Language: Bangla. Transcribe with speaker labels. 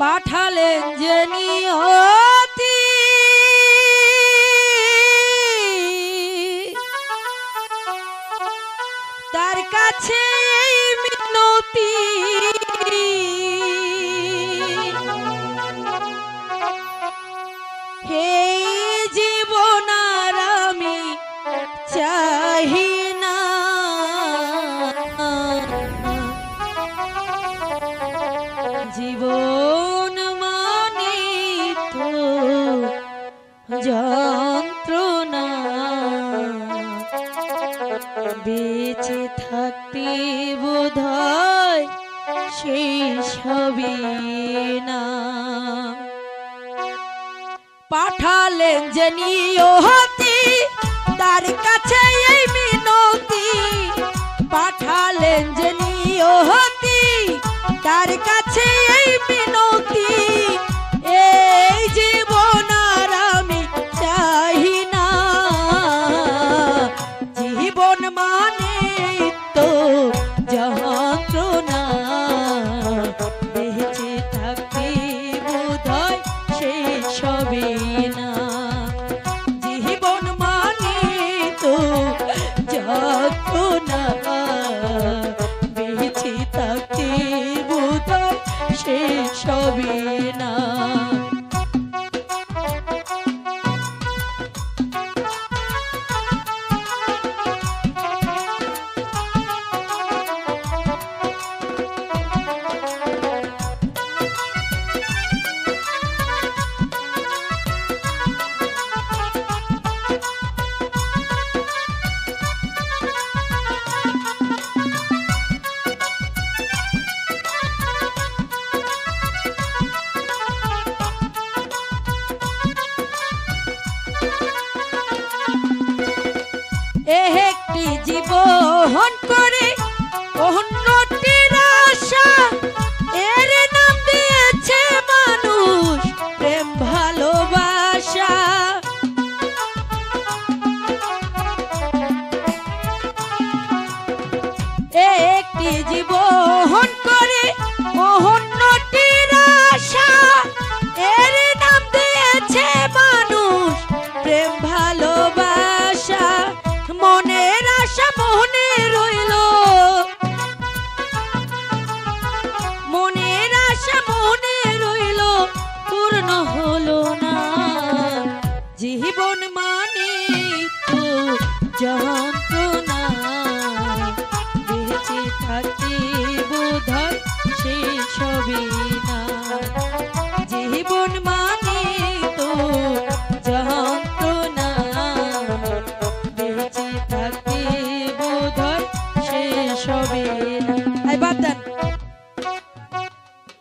Speaker 1: পাঠালেন যে নিয়তি। তার কাছে মিনতি। হে বেঁচে থাকতে বোধ হয় সেই সবই না। পাঠালেন যে নিয়তি তার কাছে এই মিনতি। পাঠালেন যে নিয়তি তার কাছে ना একটি জীবন করে অন্যটির আশা। এর নাম দিয়েছে মানুষ প্রেম, ভালোবাসা। একটি জীবন করে অন্যটির আশা মনে রইল, পূর্ণ হলো না। জীবন মানে তো যন্ত্রণা। বেঁচে থাকি বোধ সে সবে